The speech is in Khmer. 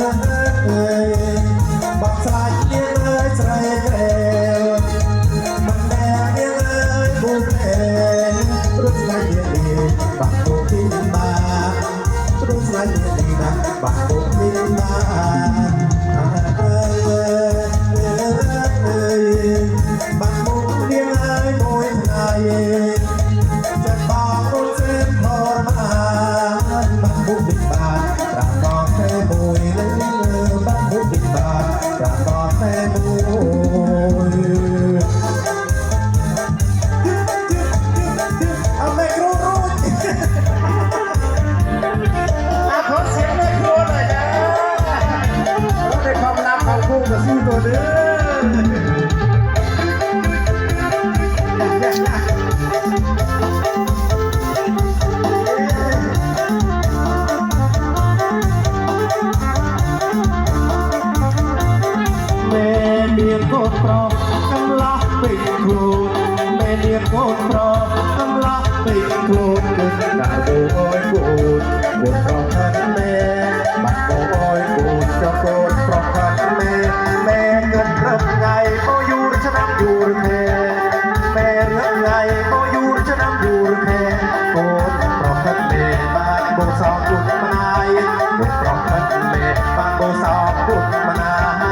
បាក់ស្រាយលៀនអើយស្រីក្រែវមិនដែលមានអើយពូកែព្រោះស្រីលៀនបាក់ពុកពីបាព្រោះស្រីលៀនបាក់ពុកពីបាานตราบบอกแค่บุยเอาไม่รู้รู้อาขอเสียงแม่ครัวหน่อยนะเราได้ความลับของคู่กับสู้ตัวเด้อ នប្រុសកំឡាស់ពេកខ្លួនមេនាងកូនប្រុសកំឡាស់ពេកខ្លួនគិតដាក់អូអើយកូនកូនប្រុសខាត់មេបាត់បងអើយកូនចុះកូនប្រុសខាត់មេមេគិតរឹបថ្ងៃបើយូរឆ្នាំយូរទេមេរឹបថ្ងៃបើយូរឆ្នាំយូរទេកូនប្រុសខាត់មេបាត់បងសោកជុំម្នាយកូនប្រុសខាត់មេបាត់បងសោកជុំម្នាយ